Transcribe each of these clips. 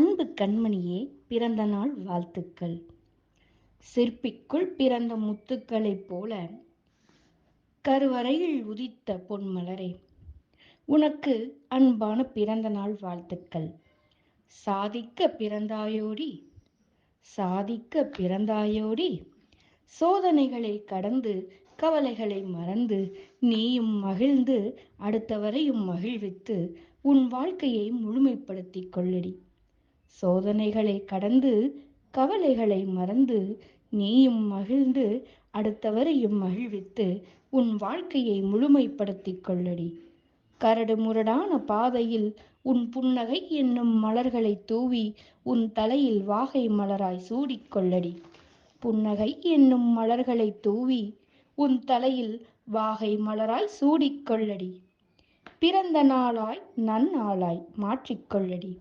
அன்பு கண்மணியே பிறந்த நாள் வாழ்த்துக்கள். சிற்பிக்குள் பிறந்த முத்துக்களைப் போல கருவறையில் உதித்த பொன்மலரே உனக்கு அன்பான பிறந்த நாள் வாழ்த்துக்கள். சாதிக்க பிறந்தாயோடி சாதிக்க பிறந்தாயோடி சோதனைகளை கடந்து கவலைகளை மறந்து நீயும் மகிழ்ந்து அடுத்தவரையும் மகிழ்வித்து உன் வாழ்க்கையை முழுமைப்படுத்திக் கொள்ளடி. சோதனைகளை கடந்து கவலைகளை மறந்து நீயும் மகிழ்ந்து அடுத்தவரையும் மகிழ்வித்து உன் வாழ்க்கையை முழுமைப்படுத்திக் கொள்ளடி. கரடு முரடான பாதையில் உன் புன்னகை என்னும் மலர்களை தூவி உன் தலையில் வாகை மலராய் சூடிக்கொள்ளடி புன்னகை என்னும் மலர்களை தூவி உன் தலையில் வாகை மலராய் சூடிக்கொள்ளடி பிறந்த நாளாய் நன்னாளாய் மாற்றிக்கொள்ளடி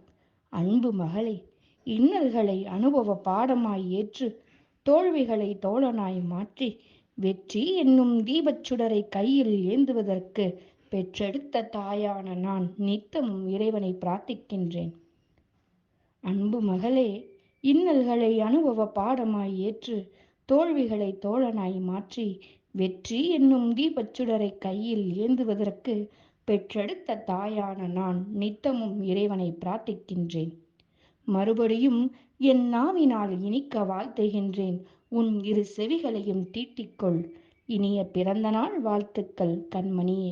அன்பு மகளை இன்னல்களை அனுபவ பாடமாய் ஏற்று தோல்விகளை தோழனாய் மாற்றி வெற்றி என்னும் தீபச்சுடரை கையில் ஏந்துவதற்கு பெற்றெடுத்த தாயான நான் நித்தமும் இறைவனை பிரார்த்திக்கின்றேன். அன்பு மகளே இன்னல்களை அனுபவ பாடமாய் ஏற்று தோல்விகளை தோழனாய் மாற்றி வெற்றி என்னும் தீபச்சுடரை கையில் ஏந்துவதற்கு பெற்றெடுத்த தாயான நான் நித்தமும் இறைவனை பிரார்த்திக்கின்றேன். மறுபடியும் என் நாவினால் இனிக்க வாழ்த்துகின்றேன் உன் இரு செவிகளையும் தீட்டிக்கொள் இனிய பிறந்தநாள் வாழ்த்துக்கள் கண்மணியே.